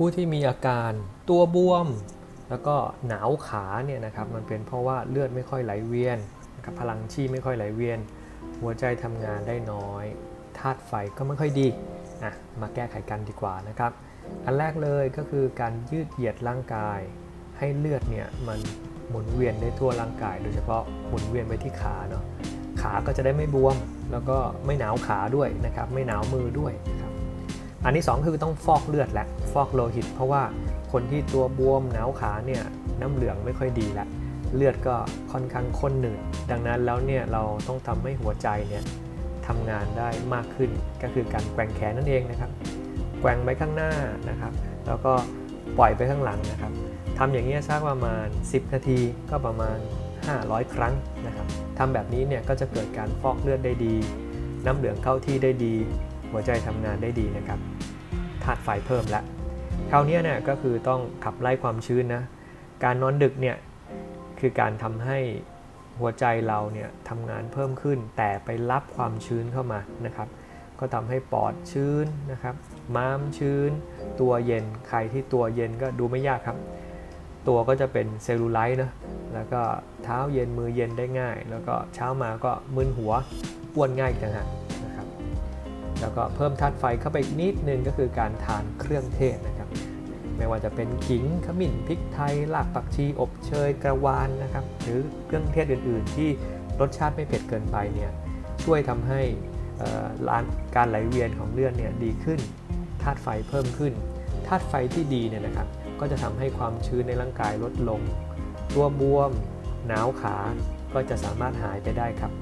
ผู้ที่มีอาการตัวบวม แล้วก็หนาวขาเนี่ยนะครับมันเป็นเพราะว่าเลือดไม่ค่อยไหลเวียนนะครับพลังชีไม่ค่อยไหลเวียน หัวใจทำงานได้น้อยธาตุไฟก็ไม่ค่อยดีอะมาแก้ไขกันดีกว่านะครับ อันแรกเลยก็คือการยืดเหยียดร่างกาย ให้เลือดเนี่ยมันหมุนเวียนได้ทั่วร่างกาย โดยเฉพาะหมุนเวียนไปที่ขาเนาะขาก็จะได้ไม่บวม แล้วก็ไม่หนาวขาด้วยนะครับ ไม่หนาวมือด้วยนะครับ อันที่สองคือต้องฟอกเลือดแหละฟอกโลหิต เพราะว่าคนที่ตัวบวมหนาวขาเนี่ยน้ำเหลืองไม่ค่อยดีละเลือดก็ค่อนข้างข้นหนืดดังนั้นแล้วเนี่ยเราต้องทำให้หัวใจเนี่ยทำงานได้มากขึ้นก็คือการแกว่งแขนนั่นเองนะครับ แกว่งไปข้างหน้านะครับ แล้วก็ปล่อยไปข้างหลังนะครับทำอย่างนี้สักประมาณ 10 นาทีก็ประมาณ 500 ครั้งนะครับทำแบบนี้เนี่ยก็จะเกิดการฟอกเลือดได้ดี น้ำเหลืองเข้าที่ได้ดี หัวใจทำงานได้ดีนะครับธาตุไฟเพิ่มแล้วคราวเนี้ยเนี่ยก็คือต้องขับไล่ความชื้นนะ การนอนดึกเนี่ยคือการทำให้หัวใจเราเนี่ยทำงานเพิ่มขึ้น แต่ไปรับความชื้นเข้ามานะครับ ก็ทำให้ปอดชื้นนะครับ ม้ามชื้น ตัวเย็นใครที่ตัวเย็นก็ดูไม่ยากครับ ตัวก็จะเป็นเซลลูไลท์นะแล้วก็เท้าเย็นมือเย็นได้ง่าย แล้วก็เช้ามาก็มึนหัวอ้วนง่ายอีกต่างหากนะ แล้วก็เพิ่มธาตุไฟเข้าไปอีกนิดนึงก็คือการทานเครื่องเทศนะครับ ไม่ว่าจะเป็นขิงขมิ้นพริกไทยรากผักชีอบเชยกระวานนะครับ หรือเครื่องเทศอื่น ๆ ที่รสชาติไม่เผ็ดเกินไปเนี่ยช่วยทำให้าการไหลเวียนของเลือดเนี่ยดีขึ้นธาตุไฟเพิ่มขึ้นธาตุไฟที่ดีเนี่ยนะครับ ก็จะทำให้ความชื้นในร่างกายลดลง ตัวบวม หนาวขาก็จะสามารถหายไปได้ครับ